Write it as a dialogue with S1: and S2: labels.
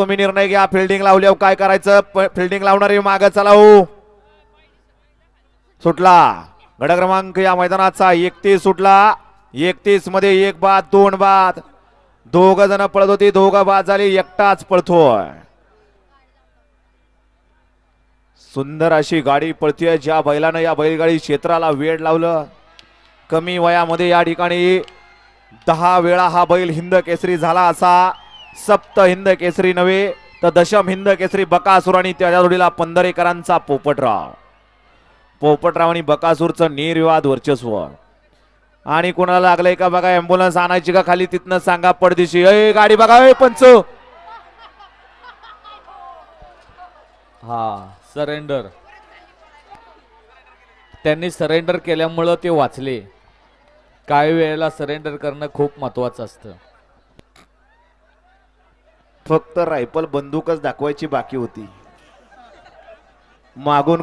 S1: तुम्ही निर्णय घ्या. फिल्डिंग लावल्यावर काय करायचं? फिल्डिंग लावणारे माग चलावू हो. सुटला. गड क्रमांक या मैदानाचा. एकतीस सुटला. एकतीसमध्ये एक बाद दोन बाद. दोघ जण पळत होती. दोघं बाद झाली. एकटाच पळतोय. सुंदर अशी गाडी पळतीय. ज्या बैलानं या बैलगाडी क्षेत्राला वेळ लावलं. कमी वयामध्ये या ठिकाणी दहा वेळा हा बैल हिंद केसरी झाला असा. सप्त हिंद केसरी नव्हे तर दशम हिंद केसरी बकासूर आणि त्याच्या जोडीला पंधरेकरांचा पोपटराव. पोपटराव आणि बकासूरचं निर्विवाद वर्चस्व. आणि कोणाला लागलंय का बघा अँब्युलन्स आणायची का खाली तिथनं सांगा पडदिशी. अय गाडी बघा अय पंच.
S2: हा सरेंडर. त्यांनी सरेंडर केल्यामुळं ते वाचले. काही वेळेला सरेंडर करणं खूप महत्वाचं असतं.
S1: फक्त रायफल बंदूकच दाखवायची बाकी होती. मागून